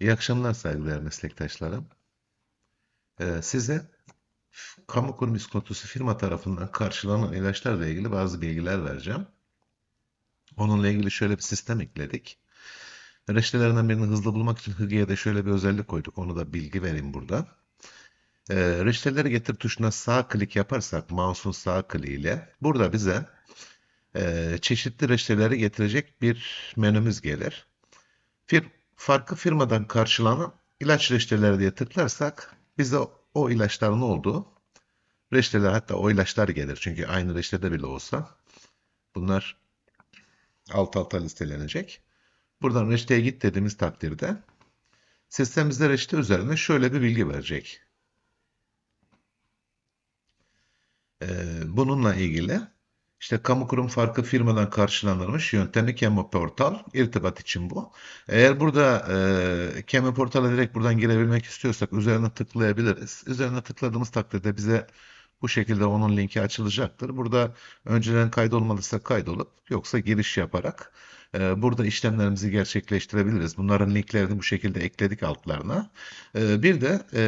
İyi akşamlar saygıdeğer meslektaşlarım. Ee, size kamu kurum iskontosu firma tarafından karşılanan ilaçlarla ilgili bazı bilgiler vereceğim. Onunla ilgili şöyle bir sistem ekledik. Reçetelerinden birini hızlı bulmak için Hıgı'ya da şöyle bir özellik koyduk. Onu da bilgi vereyim burada. Ee, reçeteleri getir tuşuna sağ klik yaparsak mouse'un sağ kliğiyle burada bize e, çeşitli reçeteleri getirecek bir menümüz gelir. Fir, farklı firmadan karşılanan ilaç reçeteleri diye tıklarsak bize o ilaçların olduğu reçeteler hatta o ilaçlar gelir. Çünkü aynı reçetede bile olsa bunlar alt alta listelenecek. Buradan reçeteye git dediğimiz takdirde sistem reçete üzerine şöyle bir bilgi verecek. Ee, bununla ilgili işte kamu kurum farklı firmadan karşılanırmış yöntemi Kemo Portal irtibat için bu. Eğer burada e, Kemo Portal'a direkt buradan girebilmek istiyorsak üzerine tıklayabiliriz. Üzerine tıkladığımız takdirde bize bu şekilde onun linki açılacaktır. Burada önceden kaydolmadıysa kaydolup yoksa giriş yaparak e, burada işlemlerimizi gerçekleştirebiliriz. Bunların linklerini bu şekilde ekledik altlarına. E, bir de e,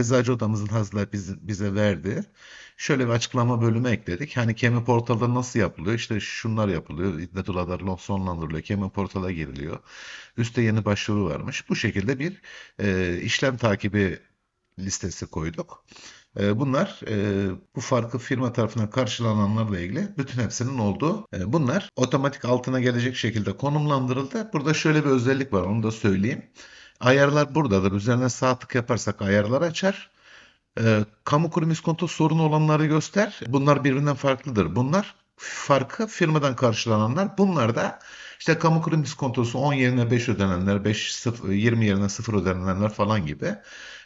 Eczacı Odamızın hazırlayıp biz- bize verdiği şöyle bir açıklama bölümü ekledik. Hani Kemi Portal'da nasıl yapılıyor? İşte şunlar yapılıyor. Detonalar sonlandırılıyor. Kemi Portal'a giriliyor. Üste yeni başvuru varmış. Bu şekilde bir e, işlem takibi listesi koyduk. E, bunlar e, bu farklı firma tarafından karşılananlarla ilgili bütün hepsinin olduğu. E, bunlar otomatik altına gelecek şekilde konumlandırıldı. Burada şöyle bir özellik var. Onu da söyleyeyim. Ayarlar buradadır. Üzerine sağ tık yaparsak ayarlar açar. Ee, kamu kurum iskonto sorunu olanları göster. Bunlar birbirinden farklıdır. Bunlar farkı firmadan karşılananlar. Bunlar da işte kamu kurum iskontosu 10 yerine 5 ödenenler, 5 0, 20 yerine 0 ödenenler falan gibi.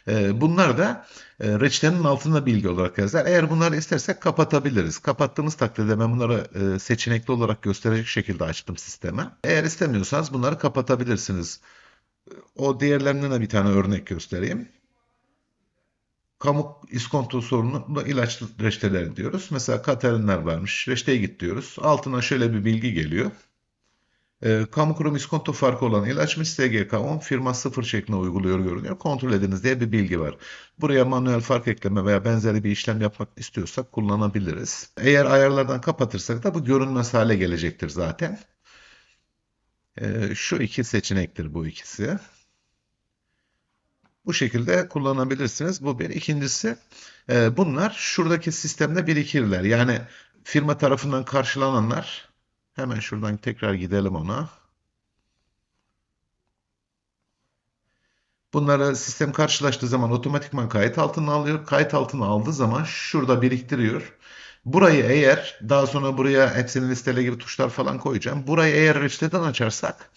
Ee, bunlar da e, reçetenin altında bilgi olarak yazar. Eğer bunları istersek kapatabiliriz. Kapattığımız takdirde ben bunları e, seçenekli olarak gösterecek şekilde açtım sisteme. Eğer istemiyorsanız bunları kapatabilirsiniz. O diğerlerinden de bir tane örnek göstereyim kamu iskonto sorunu ilaç reçeteleri diyoruz. Mesela Katerinler varmış. Reçeteye git diyoruz. Altına şöyle bir bilgi geliyor. Ee, kamu kurum iskonto farkı olan ilaçmış SGK 10 firma 0 şeklinde uyguluyor görünüyor. Kontrol ediniz diye bir bilgi var. Buraya manuel fark ekleme veya benzeri bir işlem yapmak istiyorsak kullanabiliriz. Eğer ayarlardan kapatırsak da bu görünmez hale gelecektir zaten. Ee, şu iki seçenektir bu ikisi. Bu şekilde kullanabilirsiniz. Bu bir. İkincisi e, bunlar şuradaki sistemde birikirler. Yani firma tarafından karşılananlar hemen şuradan tekrar gidelim ona. Bunları sistem karşılaştığı zaman otomatikman kayıt altına alıyor. Kayıt altına aldığı zaman şurada biriktiriyor. Burayı eğer daha sonra buraya hepsini listele gibi tuşlar falan koyacağım. Burayı eğer reçeteden açarsak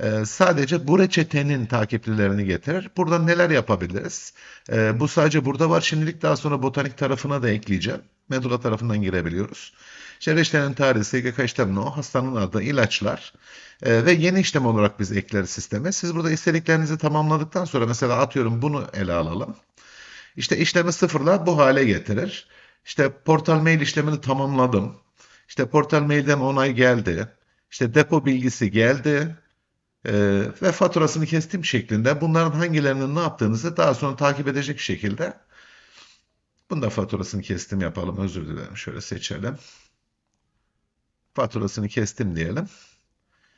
ee, sadece bu reçetenin takiplilerini getirir. Burada neler yapabiliriz? Ee, bu sadece burada var. Şimdilik daha sonra botanik tarafına da ekleyeceğim. Medula tarafından girebiliyoruz. İşte reçetenin SGK işlemini o, hastanın adı, ilaçlar Ee, ve yeni işlem olarak biz ekleriz sisteme. Siz burada istediklerinizi tamamladıktan sonra mesela atıyorum bunu ele alalım. İşte işlemi sıfırla bu hale getirir. İşte portal mail işlemini tamamladım. İşte portal mailden onay geldi. İşte depo bilgisi geldi. Ee, ve faturasını kestim şeklinde bunların hangilerinin ne yaptığınızı daha sonra takip edecek şekilde bunda faturasını kestim yapalım özür dilerim şöyle seçelim faturasını kestim diyelim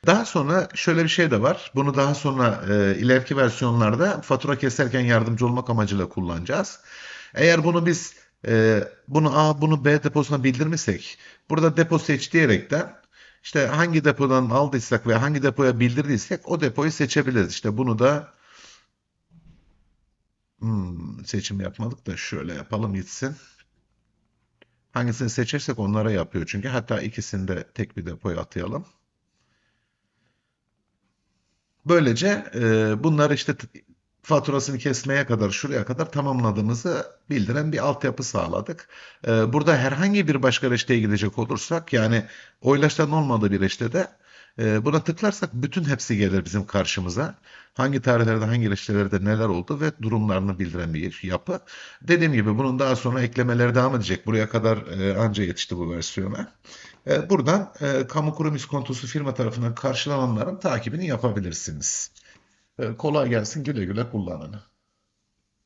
daha sonra şöyle bir şey de var bunu daha sonra e, ileriki versiyonlarda fatura keserken yardımcı olmak amacıyla kullanacağız eğer bunu biz e, bunu A bunu B deposuna bildirmişsek burada depo seç diyerekten işte hangi depodan aldıysak ve hangi depoya bildirdiysek o depoyu seçebiliriz. İşte bunu da hmm, seçim yapmadık da şöyle yapalım gitsin. Hangisini seçersek onlara yapıyor çünkü. Hatta ikisini de tek bir depoya atayalım. Böylece e, bunları işte faturasını kesmeye kadar şuraya kadar tamamladığımızı bildiren bir altyapı sağladık. E, burada herhangi bir başka reçeteye gidecek olursak yani o ilaçların olmadığı bir reçetede e, buna tıklarsak bütün hepsi gelir bizim karşımıza. Hangi tarihlerde hangi reçetelerde neler oldu ve durumlarını bildiren bir yapı. Dediğim gibi bunun daha sonra eklemeleri devam edecek. Buraya kadar e, anca yetişti bu versiyona. E, buradan e, kamu kurum iskontosu firma tarafından karşılananların takibini yapabilirsiniz. E, kolay gelsin güle güle kullanın.